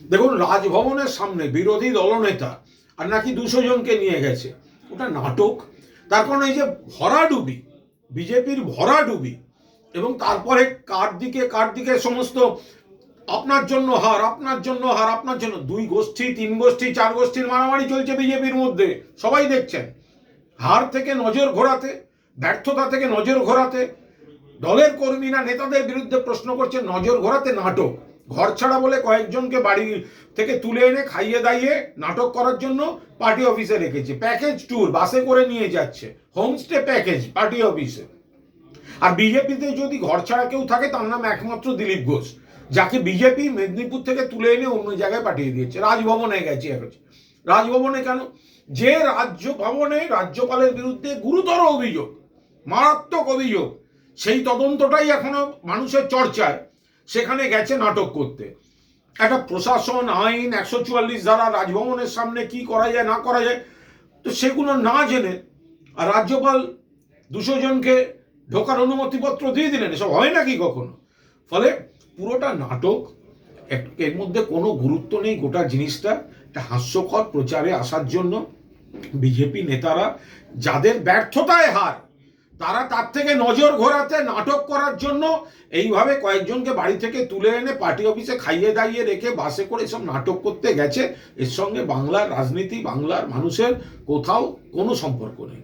দেখুন, রাজভবনের সামনে বিরোধী দলনেতা আর নাকি দুশো জনকে নিয়ে গেছে। ওটা নাটক। তার কারণ এই যে ভরাডুবি বিজেপির ভরাডুবি এবং তারপরে কার দিকে কার দিকে সমস্ত আপনার জন্য হার, আপনার জন্য হার, আপনার জন্য দুই গোষ্ঠী, তিন গোষ্ঠী, চার গোষ্ঠীর মারামারি চলছে বিজেপির মধ্যে। সবাই দেখছেন। হার থেকে নজর ঘোরাতে, ব্যর্থতা থেকে নজর ঘোরাতে দলের কর্মীরা, নেতাদের বিরুদ্ধে প্রশ্ন করছে, নজর ঘোরাতে নাটক। ঘর ছাড়া বলে কয়েকজনকে বাড়ি থেকে তুলে এনে খাইয়ে দাইয়ে নাটক করার জন্য পার্টি অফিসে রেখেছে। প্যাকেজ ট্যুর, বাসে করে নিয়ে যাচ্ছে। হোমস্টে প্যাকেজ, পার্টি অফিসে। আর বিজেপিতে যদি ঘর ছাড়া কেউ থাকে, তার নাম একমাত্র দিলীপ ঘোষ, যাকে বিজেপি মেদিনীপুর থেকে তুলে এনে অন্য জায়গায় পাঠিয়ে দিয়েছে। রাজভবনে গেছে রাজভবনে কেন? যে রাজ্য ভবনে রাজ্যপালের বিরুদ্ধে গুরুতর অভিযোগ, মারাত্মক অভিযোগ, সেই তদন্তটাই এখনও মানুষের চর্চায়। সেখানে গেছে নাটক করতে। একটা প্রশাসন, আইন, একশো চুয়াল্লিশ ধারা, রাজভবনের সামনে কি করা যায়, না করা যায়, তো সেগুলো না জেনে আর রাজ্যপাল দুশো জনকে ঢোকার অনুমতিপত্র দিয়ে দিলেন, এসব হয় নাকি কখনো? ফলে পুরোটা নাটক এর মধ্যে কোনো গুরুত্ব নেই গোটা জিনিসটা একটা হাস্যকর প্রচারে আসার জন্য। বিজেপি নেতারা যাদের ব্যর্থতায় হার তারা তার থেকে নজর ঘোরাতে নাটক করার জন্য এইভাবে কয়েকজনকে বাড়ি থেকে তুলে এনে পার্টি অফিসে খাইয়ে দাইয়ে রেখে বাসে করে সব নাটক করতে গেছে। এর সঙ্গে বাংলার রাজনীতি, বাংলার মানুষের কোথাও কোনো সম্পর্ক নেই।